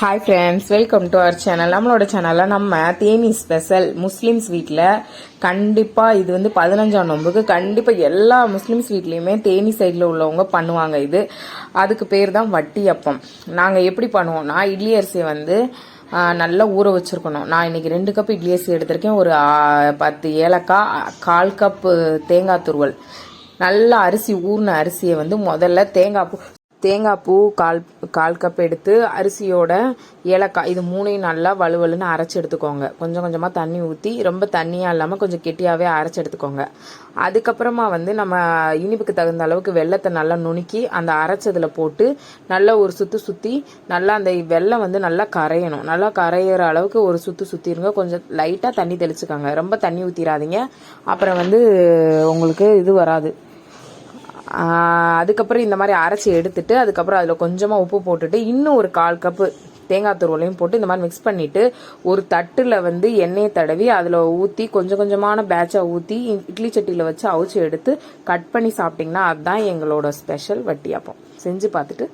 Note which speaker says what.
Speaker 1: Hi friends welcome to our channel நம்மளோட சேனலில் நம்ம தேனி ஸ்பெஷல் முஸ்லீம்ஸ் வீட்டில் கண்டிப்பாக இது வந்து பதினஞ்சாம் நோம்புக்கு கண்டிப்பாக எல்லா முஸ்லீம்ஸ் வீட்லேயுமே தேனி சைடில் உள்ளவங்க பண்ணுவாங்க இது. அதுக்கு பேர் தான் வட்டி அப்பம் நாங்கள் எப்படி பண்ணுவோம்னா இட்லி அரிசியை வந்து நல்லா ஊற வச்சிருக்கணும். நான் இன்னைக்கு ரெண்டு கப் இட்லி அரிசி எடுத்திருக்கேன். ஒரு பத்து ஏலக்காய் கால் கப்பு தேங்காய் துருவல். நல்லா அரிசி ஊறின அரிசியை வந்து முதல்ல தேங்காய் தேங்காய் பூ கால் கால் கப் எடுத்து அரிசியோட ஏலக்காய் இது மூணையும் நல்லா வலுவலுன்னு அரைச்சி எடுத்துக்கோங்க. கொஞ்சம் கொஞ்சமாக தண்ணி ஊற்றி ரொம்ப தண்ணியாக இல்லாமல் கொஞ்சம் கெட்டியாகவே அரைச்சி எடுத்துக்கோங்க. அதுக்கப்புறமா வந்து நம்ம இனிப்புக்கு தகுந்த அளவுக்கு வெள்ளத்தை நல்லா நுணுக்கி அந்த அரைச்சதில் போட்டு நல்லா ஒரு சுற்று சுற்றி நல்லா அந்த வெள்ளம் வந்து நல்லா கரையணும். நல்லா கரையிற அளவுக்கு ஒரு சுற்று சுற்றிருங்க கொஞ்சம் லைட்டாக தண்ணி தெளிச்சுக்கோங்க. ரொம்ப தண்ணி ஊற்றிடாதீங்க அப்புறம் வந்து உங்களுக்கு இது வராது. அதுக்கப்புறம் இந்த மாதிரி அரைச்சி எடுத்துட்டு அதுக்கப்புறம் அதில் கொஞ்சமாக உப்பு போட்டுட்டு இன்னும் ஒரு கால் கப்பு தேங்காய் துருவலையும் போட்டு இந்த மாதிரி மிக்ஸ் பண்ணிட்டு ஒரு தட்டில் வந்து எண்ணெயை தடவி அதில் ஊற்றி கொஞ்சம் கொஞ்சமான பேட்சாக ஊற்றி இட்லி சட்டியில் வச்சு அவிச்சு எடுத்து கட் பண்ணி சாப்பிட்டிங்கன்னா அதுதான் எங்களோட ஸ்பெஷல் வட்டியாப்பம். செஞ்சு பார்த்துட்டு